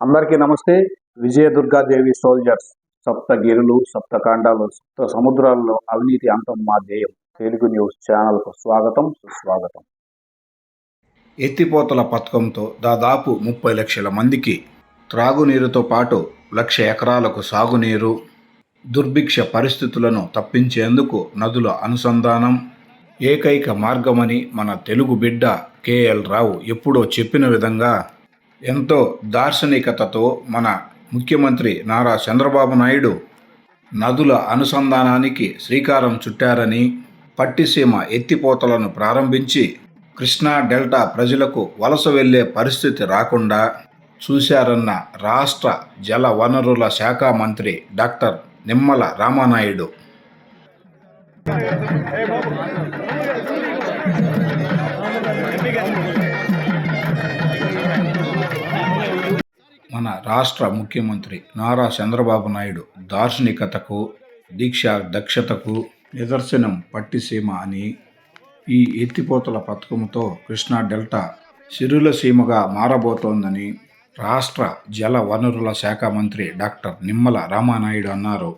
అందరికీ నమస్తే. విజయ దుర్గాదేవి సోల్జర్స్ సప్త గిరులు సప్త కాండాలు సప్త సముద్రాల్లో అవినీతి అంతం మా ధ్యేయం. తెలుగు న్యూస్ ఛానల్కు స్వాగతం సుస్వాగతం. ఎత్తిపోతల పథకంతో దాదాపు ముప్పై లక్షల మందికి త్రాగునీరుతో పాటు లక్ష ఎకరాలకు సాగునీరు దుర్భిక్ష పరిస్థితులను తప్పించేందుకు నదుల అనుసంధానం ఏకైక మార్గమని మన తెలుగు బిడ్డ కేఎల్ రావు ఎప్పుడో చెప్పిన విధంగా ఎంతో దార్శనికతతో మన ముఖ్యమంత్రి నారా చంద్రబాబు నాయుడు నదుల అనుసంధానానికి శ్రీకారం చుట్టారని పట్టిసీమ ఎత్తిపోతలను ప్రారంభించి కృష్ణా డెల్టా ప్రజలకు వలస వెళ్ళే పరిస్థితి రాకుండా చూశారన్న రాష్ట్ర జల వనరుల శాఖ మంత్రి డాక్టర్ నిమ్మల రామానాయుడు. మన రాష్ట్ర ముఖ్యమంత్రి నారా చంద్రబాబు నాయుడు దార్శనికతకు దీక్ష దక్షతకు నిదర్శనం పట్టిసీమ అని ఈ ఎత్తిపోతల పథకంతో కృష్ణా డెల్టా సిరుల సీమగా మారబోతోందని రాష్ట్ర జల వనరుల శాఖ మంత్రి డాక్టర్ నిమ్మల రామానాయుడు అన్నారు.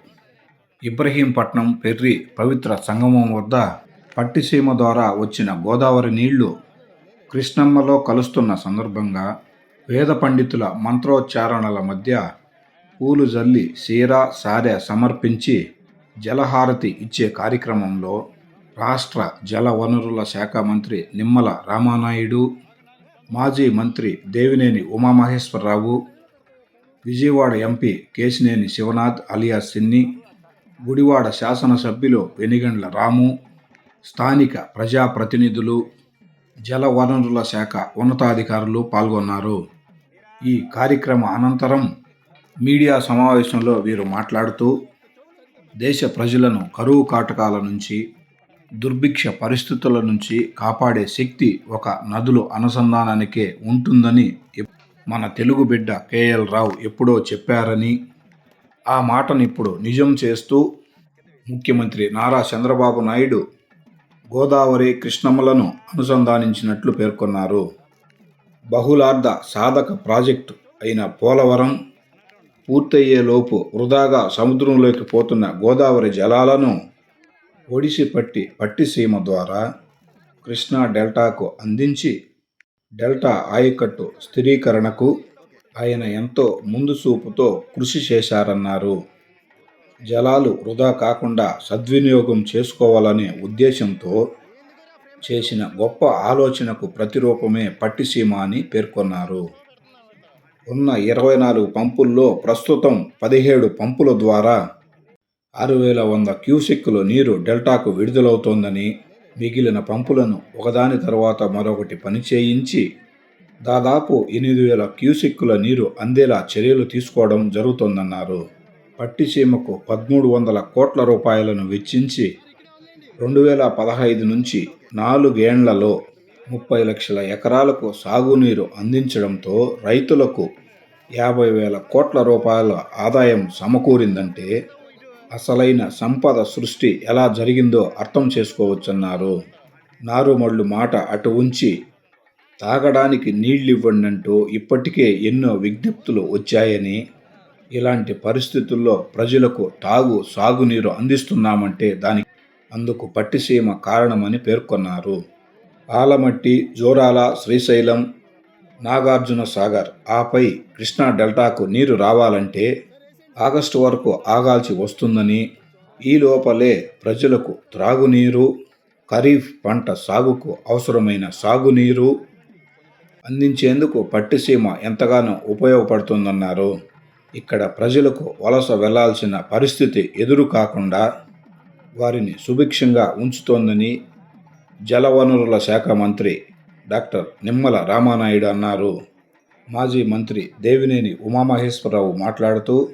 ఇబ్రహీంపట్నం పెర్రి పవిత్ర సంగమం వద్ద పట్టిసీమ ద్వారా వచ్చిన గోదావరి నీళ్ళు కృష్ణమ్మలో కలుస్తున్న సందర్భంగా వేద పండితుల మంత్రోచ్చారణల మధ్య పూలు జల్లి సీరా సారె సమర్పించి జలహారతి ఇచ్చే కార్యక్రమంలో రాష్ట్ర జల వనరుల శాఖ మంత్రి నిమ్మల రామానాయుడు మాజీ మంత్రి దేవినేని ఉమామహేశ్వరరావు విజయవాడ ఎంపీ కేశినేని శివనాథ్ అలియా సిన్ని గుడివాడ శాసనసభ్యులు వెనిగండ్ల రాము స్థానిక ప్రజాప్రతినిధులు జల వనరుల శాఖ ఉన్నతాధికారులు పాల్గొన్నారు. ఈ కార్యక్రమ అనంతరం మీడియా సమావేశంలో వీరు మాట్లాడుతూ దేశ ప్రజలను కరువు కాటకాల నుంచి దుర్భిక్ష పరిస్థితుల నుంచి కాపాడే శక్తి ఒక నదుల అనుసంధానానికే ఉంటుందని మన తెలుగు బిడ్డ కేఎల్ రావు ఎప్పుడో చెప్పారని ఆ మాటను ఇప్పుడు నిజం చేస్తూ ముఖ్యమంత్రి నారా చంద్రబాబు నాయుడు గోదావరి కృష్ణమ్మలను అనుసంధానించినట్లు పేర్కొన్నారు. బహుళార్థ సాధక ప్రాజెక్టు అయిన పోలవరం పూర్తయ్యేలోపు వృధాగా సముద్రంలోకి పోతున్న గోదావరి జలాలను ఒడిసి పట్టి పట్టిసీమ ద్వారా కృష్ణా డెల్టాకు అందించి డెల్టా ఆయకట్టు స్థిరీకరణకు ఆయన ఎంతో ముందు చూపుతో కృషి చేశారన్నారు. జలాలు వృధా కాకుండా సద్వినియోగం చేసుకోవాలనే ఉద్దేశంతో చేసిన గొప్ప ఆలోచనకు ప్రతిరూపమే పట్టిసీమ అని పేర్కొన్నారు. ఉన్న ఇరవై నాలుగు పంపుల్లో ప్రస్తుతం పదిహేడు పంపుల ద్వారా ఆరు వేల వంద క్యూసెక్కుల నీరు డెల్టాకు విడుదలవుతోందని మిగిలిన పంపులను ఒకదాని తర్వాత మరొకటి పనిచేయించి దాదాపు ఎనిమిది వేల క్యూసెక్కుల నీరు అందేలా చర్యలు తీసుకోవడం జరుగుతోందన్నారు. పట్టిసీమకు పదమూడు వందల కోట్ల రూపాయలను వెచ్చించి రెండు వేల పదహైదు నుంచి నాలుగేండ్లలో ముప్పై లక్షల ఎకరాలకు సాగునీరు అందించడంతో రైతులకు యాభై వేల కోట్ల రూపాయల ఆదాయం సమకూరిందంటే అసలైన సంపద సృష్టి ఎలా జరిగిందో అర్థం చేసుకోవచ్చన్నారు. నారుమళ్ళు మాట అటు ఉంచి తాగడానికి నీళ్ళివ్వండి అంటూ ఇప్పటికే ఎన్నో విజ్ఞప్తులు వచ్చాయని ఇలాంటి పరిస్థితుల్లో ప్రజలకు తాగు సాగునీరు అందిస్తున్నామంటే దానికి అందుకు పట్టిసీమ కారణమని పేర్కొన్నారు. ఆలమట్టి జోరాల శ్రీశైలం నాగార్జున సాగర్ ఆపై కృష్ణా డెల్టాకు నీరు రావాలంటే ఆగస్టు వరకు ఆగాల్సి వస్తుందని ఈ లోపలే ప్రజలకు త్రాగునీరు ఖరీఫ్ పంట సాగుకు అవసరమైన సాగునీరు అందించేందుకు పట్టిసీమ ఎంతగానో ఉపయోగపడుతుందన్నారు. ఇక్కడ ప్రజలకు వలస వెళ్ళాల్సిన పరిస్థితి ఎదురు కాకుండా వారిని సుభిక్షంగా ఉంచుతోందని జలవనరుల శాఖ మంత్రి డాక్టర్ నిమ్మల రామానాయుడు అన్నారు. మాజీ మంత్రి దేవినేని ఉమామహేశ్వరరావు మాట్లాడుతూ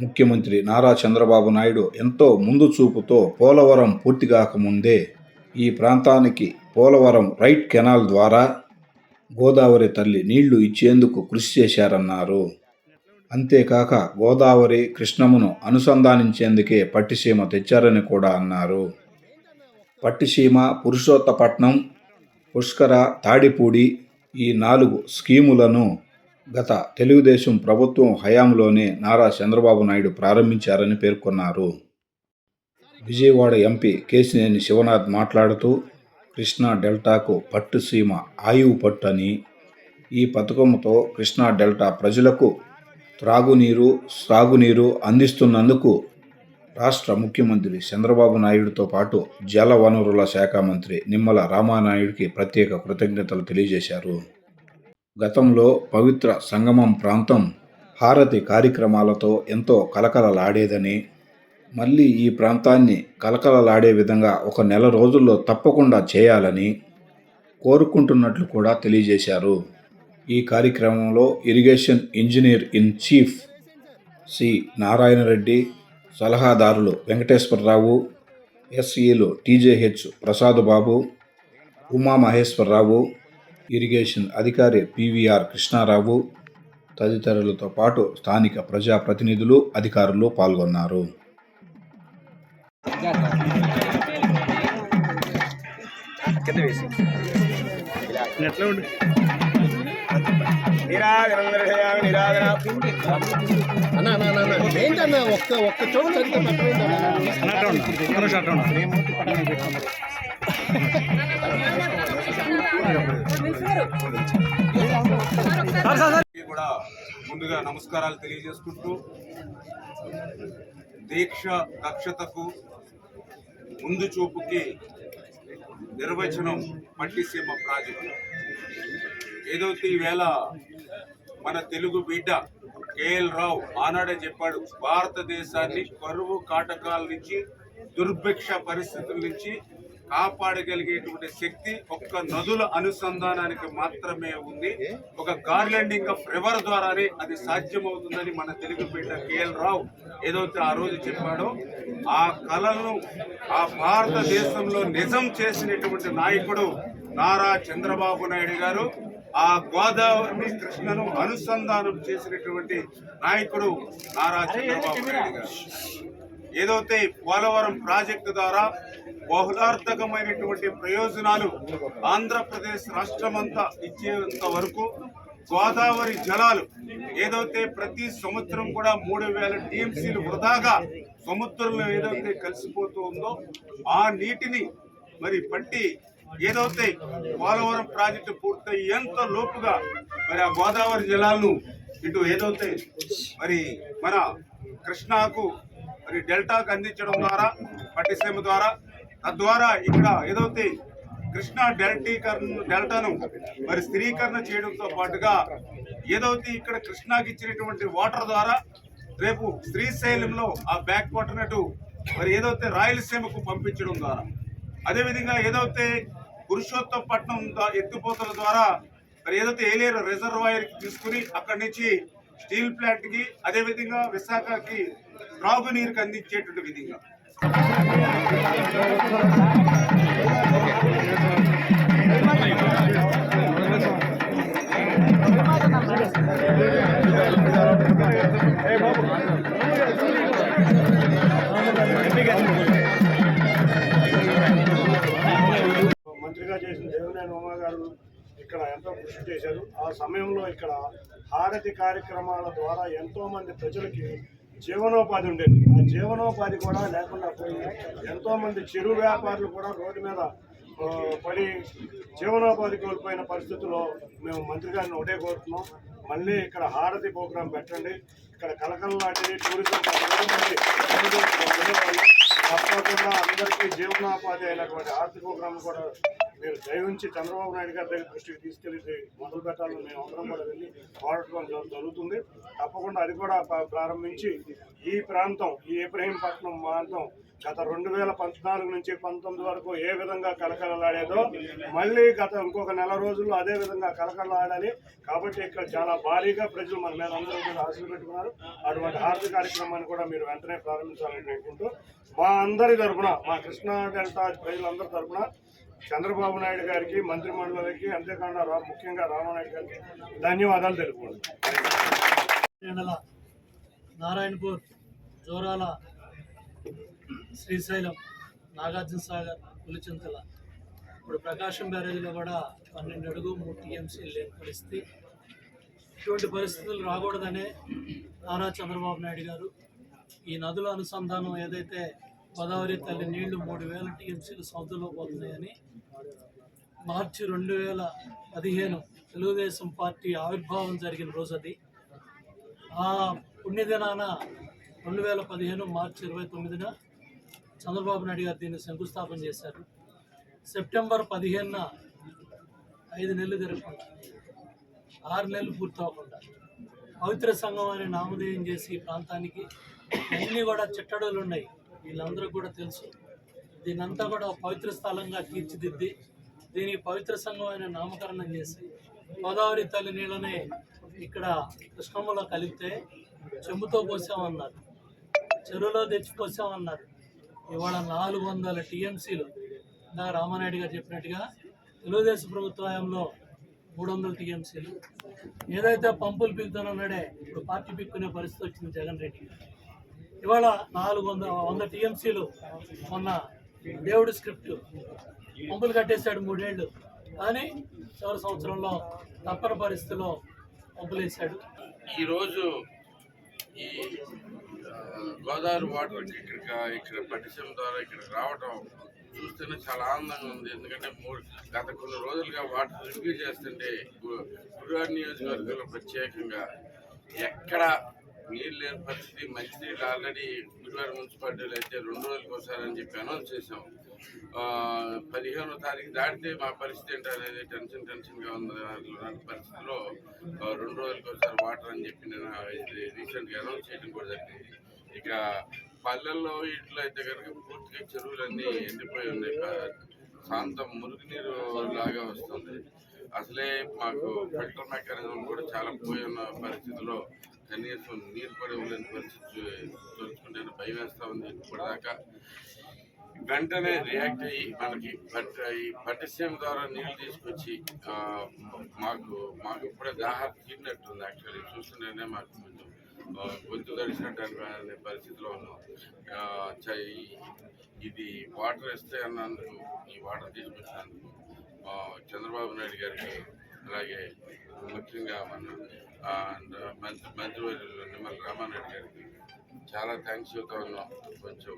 ముఖ్యమంత్రి నారా చంద్రబాబు నాయుడు ఎంతో ముందు చూపుతో పోలవరం పూర్తి కాకముందే ఈ ప్రాంతానికి పోలవరం రైట్ కెనాల్ ద్వారా గోదావరి తల్లి నీళ్ళు ఇచ్చేందుకు కృషి చేశారన్నారు. అంతేకాక గోదావరి కృష్ణమును అనుసంధానించేందుకే పట్టిసీమ తెచ్చారని కూడా అన్నారు. పట్టిసీమ పురుషోత్తపట్నం పుష్కర తాడిపూడి ఈ నాలుగు స్కీములను గత తెలుగుదేశం ప్రభుత్వం హయాంలోనే నారా చంద్రబాబు నాయుడు ప్రారంభించారని పేర్కొన్నారు. విజయవాడ ఎంపీ కేసినేని శివనాథ్ మాట్లాడుతూ కృష్ణా డెల్టాకు పట్టుసీమ ఆయువు పట్టు అని ఈ పథకంతో కృష్ణా డెల్టా ప్రజలకు త్రాగునీరు సాగునీరు అందిస్తున్నందుకు రాష్ట్ర ముఖ్యమంత్రి చంద్రబాబు నాయుడుతో పాటు జల వనరుల శాఖ మంత్రి నిమ్మల రామానాయుడికి ప్రత్యేక కృతజ్ఞతలు తెలియజేశారు. గతంలో పవిత్ర సంగమం ప్రాంతం హారతి కార్యక్రమాలతో ఎంతో కలకలలాడేదని మళ్ళీ ఈ ప్రాంతాన్ని కలకలలాడే విధంగా ఒక నెల రోజుల్లో తప్పకుండా చేయాలని కోరుకుంటున్నట్లు కూడా తెలియజేశారు. ఈ కార్యక్రమంలో irrigation engineer in chief C Narayana Reddy సలహాదారులు వెంకటేశ్వరరావు ఎస్ఈలు టీజేహెచ్ ప్రసాద్ బాబు ఉమామహేశ్వరరావు ఇరిగేషన్ అధికారి పివిఆర్ కృష్ణారావు తదితరులతో పాటు స్థానిక ప్రజాప్రతినిధులు అధికారులు పాల్గొన్నారు. ఎట్లా ఉండు నిరాదరణయామి అన్న అన్న అన్న, ఏంటన్నా ఒక్క ఒక్క చదివితే కూడా ముందుగా నమస్కారాలు తెలియజేసుకుంటూ దీక్ష దక్షతకు ముందు చూపుకి నిర్వచనం పట్టిసీమ ప్రాజెక్టు ఏదైతే ఈవేళ మన తెలుగు బిడ్డ కేఎల్ రావు ఆనాడే చెప్పాడు భారతదేశాన్ని కరువు కాటకాల నుంచి దుర్భిక్ష పరిస్థితుల నుంచి కాపాడగలిగేటువంటి శక్తి ఒక్క నదుల అనుసంధానానికి మాత్రమే ఉంది. ఒక గార్లెండింగ్ ఆఫ్ రివర్ ద్వారానే అది సాధ్యమవుతుందని మన తెలుగు బిడ్డ కేఎల్ రావు ఏదైతే ఆ రోజు చెప్పాడో. ఆ కళలను ఆ భారతదేశంలో నిజం చేసినటువంటి నాయకుడు నారా చంద్రబాబు నాయుడు గారు ఆ గోదావరిని కృష్ణను అనుసంధానం చేసినటువంటి నాయకుడు నారా చంద్రబాబు నాయుడు గారు. ఏదైతే పోలవరం ప్రాజెక్టు ద్వారా బహుళార్థకమైనటువంటి ప్రయోజనాలు ఆంధ్రప్రదేశ్ రాష్ట్రమంతా ఇచ్చేంత వరకు గోదావరి జలాలు ఏదైతే ప్రతి సంవత్సరం కూడా మూడు వేల టీఎంసీలు వృధాగా సముద్రంలో ఏదైతే కలిసిపోతూ ఉందో ఆ నీటిని మరి పట్టి ఏదైతే పోలవరం ప్రాజెక్టు పూర్తయ్యేంత లోపుగా మరి ఆ గోదావరి జలాలను ఇటు ఏదైతే మరి మన కృష్ణాకు మరి డెల్టాకు అందించడం ద్వారా పట్టిసీమ ద్వారా తద్వారా ఇక్కడ ఏదైతే కృష్ణా డెల్టీకరణ డెల్టాను మరి స్థిరీకరణ చేయడంతో పాటుగా ఏదైతే ఇక్కడ కృష్ణాకి ఇచ్చినటువంటి వాటర్ ద్వారా రేపు శ్రీశైలంలో ఆ బ్యాక్ వాటర్ నటు మరి ఏదైతే రాయలసీమకు పంపించడం ద్వారా అదేవిధంగా ఏదైతే పురుషోత్తపట్నం ఎత్తిపోతల ద్వారా మరి ఏదైతే ఏలేరు రిజర్వాయర్ తీసుకుని అక్కడి నుంచి స్టీల్ ప్లాంట్కి అదేవిధంగా విశాఖకి త్రాగునీరుకి అందించేటువంటి విధంగా. మంత్రిగా ఇక్కడ ఎంతో కృషి చేశారు. ఆ సమయంలో ఇక్కడ హారతి కార్యక్రమాల ద్వారా ఎంతోమంది ప్రజలకి జీవనోపాధి ఉండేది. ఆ జీవనోపాధి కూడా లేకుండా పోయింది ఎంతోమంది చిరు వ్యాపారులు కూడా రోడ్డు మీద పడి జీవనోపాధి కోల్పోయిన పరిస్థితుల్లో మేము మంత్రి గారిని ఒకటే కోరుతున్నాం. మళ్ళీ ఇక్కడ హారతి ప్రోగ్రాం పెట్టండి. ఇక్కడ కలకలలాంటిది టూరిజం తప్పకుండా అందరికీ జీవనోపాధి అయినటువంటి హారతి ప్రోగ్రాం కూడా మీరు దయవుంచి చంద్రబాబు నాయుడు గారి దగ్గర దృష్టికి తీసుకెళ్ళి మొదలు పెట్టాలని మేము అందరం కూడా వెళ్ళి పోరాటం జరుగుతుంది. తప్పకుండా అది కూడా ప్రారంభించి ఈ ప్రాంతం ఈ ఇబ్రహీంపట్నం ప్రాంతం గత రెండు వేల పద్నాలుగు నుంచి పంతొమ్మిది వరకు ఏ విధంగా కలకలలాడేదో మళ్ళీ గత ఇంకొక నెల రోజుల్లో అదే విధంగా కలకలలాడాలి కాబట్టి ఇక్కడ చాలా భారీగా ప్రజలు మన మీద అందరూ కూడా ఆశలు పెట్టుకున్నారు. అటువంటి ఆర్థిక కార్యక్రమాన్ని కూడా మీరు వెంటనే ప్రారంభించాలని అనుకుంటూ మా అందరి తరఫున మా కృష్ణా డెల్టా ప్రజలందరి తరపున చంద్రబాబు నాయుడు గారికి మంత్రిమండలికి అంతేకాకుండా రా- ముఖ్యంగా రామానాయుడు గారికి ధన్యవాదాలు తెలుపుకోండి నారాయణపూర్ జోరాల శ్రీశైలం నాగార్జున సాగర్ పులిచింతల. ఇప్పుడు ప్రకాశం బ్యారేజ్లో కూడా పన్నెండు అడుగు మూడు టీఎంసీ లేని పరిస్థితి. ఇటువంటి పరిస్థితులు రాకూడదనే నారా చంద్రబాబు నాయుడు గారు ఈ నదుల అనుసంధానం ఏదైతే గోదావరి తల్లి నీళ్ళు మూడు వేల టీఎంసీలు సౌత్లో పోతున్నాయని మార్చి రెండు వేల పదిహేను తెలుగుదేశం పార్టీ ఆవిర్భావం జరిగిన రోజు అది. ఆ పుణ్యదినాన రెండు వేల పదిహేను మార్చి ఇరవై తొమ్మిదిన చంద్రబాబు నాయుడు గారు దీన్ని శంకుస్థాపన చేశారు. సెప్టెంబర్ పదిహేనున ఐదు నెలలు తిరగకుండా ఆరు నెలలు పూర్తవకుండా పవిత్ర సంఘం అనే నామధేయం చేసి ఈ ప్రాంతానికి అన్నీ కూడా చిట్టడులు ఉన్నాయి. వీళ్ళందరూ కూడా తెలుసు. దీనంతా కూడా పవిత్ర స్థలంగా తీర్చిదిద్ది దీని పవిత్ర సంఘం అయిన నామకరణం చేసి గోదావరి తల్లి నీళ్ళని ఇక్కడ కృష్ణమ్మలో కలిపితే చెంబుతో పోసామన్నారు. చెరువులో తెచ్చిపోసామన్నారు ఇవాళ నాలుగు వందల టీఎంసీలు ఇందాక రామానాయుడు గారు చెప్పినట్టుగా తెలుగుదేశం ప్రభుత్వంలో మూడు వందల టీఎంసీలు. ఏదైతే పంపులు పిలుతానన్నాడే ఇప్పుడు పార్టీ పిక్కునే పరిస్థితి వచ్చింది జగన్ రెడ్డి ఇవాళ నాలుగు వంద వంద టీఎంసీలు మొన్న దేవుడి స్క్రిప్ట్ పంపులు కట్టేశాడు మూడేళ్ళు. కానీ చివరి సంవత్సరంలో తప్పని పరిస్థితిలో పంపులు ఈరోజు ఈ గోదావరి వాటర్ ఇక్కడ ఇక్కడ పట్టిసీమ ద్వారా ఇక్కడ రావటం చూస్తేనే చాలా ఆనందంగా ఉంది. ఎందుకంటే మూడు గత కొన్ని రోజులుగా వాటర్ రివ్యూ చేస్తుంటే గురువారి నియోజకవర్గంలో ప్రత్యేకంగా ఎక్కడ నీళ్ళు లేని పరిస్థితి మంచినీళ్ళు ఆల్రెడీ గుడివాడ మున్సిపాలిటీలో అయితే రెండు రోజులకు ఒకసారి అని చెప్పి అనౌన్స్ చేసాం పదిహేనో తారీఖు దాటితే మా పరిస్థితి ఏంటి అనేది టెన్షన్ టెన్షన్గా ఉంది అలాంటి పరిస్థితిలో రెండు రోజులకు ఒకసారి వాటర్ అని చెప్పి నేను రీసెంట్గా అనౌన్స్ చేయడం కూడా జరిగింది. ఇక పల్లెల్లో ఇట్లా అయితే కనుక పూర్తిగా చెరువులన్నీ ఎండిపోయి ఉన్నాయి. ప్రాంతం మురుగునీరు లాగా వస్తుంది. అసలే మాకు ఫిల్టర్ మెకానిజం కూడా చాలా పోయి ఉన్న పరిస్థితిలో కనీసం నీరు కూడా ఇవ్వలేని పరిస్థితి తలుచుకుంటే భయం వేస్తూ ఉంది. ఇప్పటిదాకా వెంటనే రియాక్ట్ అయ్యి మనకి పట్ ఈ పట్టిసీమ ద్వారా నీళ్ళు తీసుకొచ్చి మాకు మాకు ఇప్పుడే దాహం తీరినట్టుంది యాక్చువల్లీ చూస్తుంటేనే మాకు గొంతు తడిసినట్టు అనే పరిస్థితిలో ఉన్నాం ఇది వాటర్ ఇస్తే అన్నందుకు ఈ వాటర్ తీసుకొచ్చినందుకు చంద్రబాబు నాయుడు గారికి అలాగే ముఖ్యంగా మన అండ్ మంత్రి మంత్రివర్యులు నిమ్మల రామారెడ్డి గారికి చాలా థ్యాంక్స్ చెబుతా ఉన్నాం. కొంచెం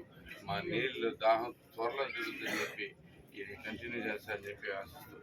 మా నీళ్ళు దాహం త్వరలో తిరుగుతుందని చెప్పి ఇది కంటిన్యూ చేస్తారని చెప్పి ఆశిస్తూ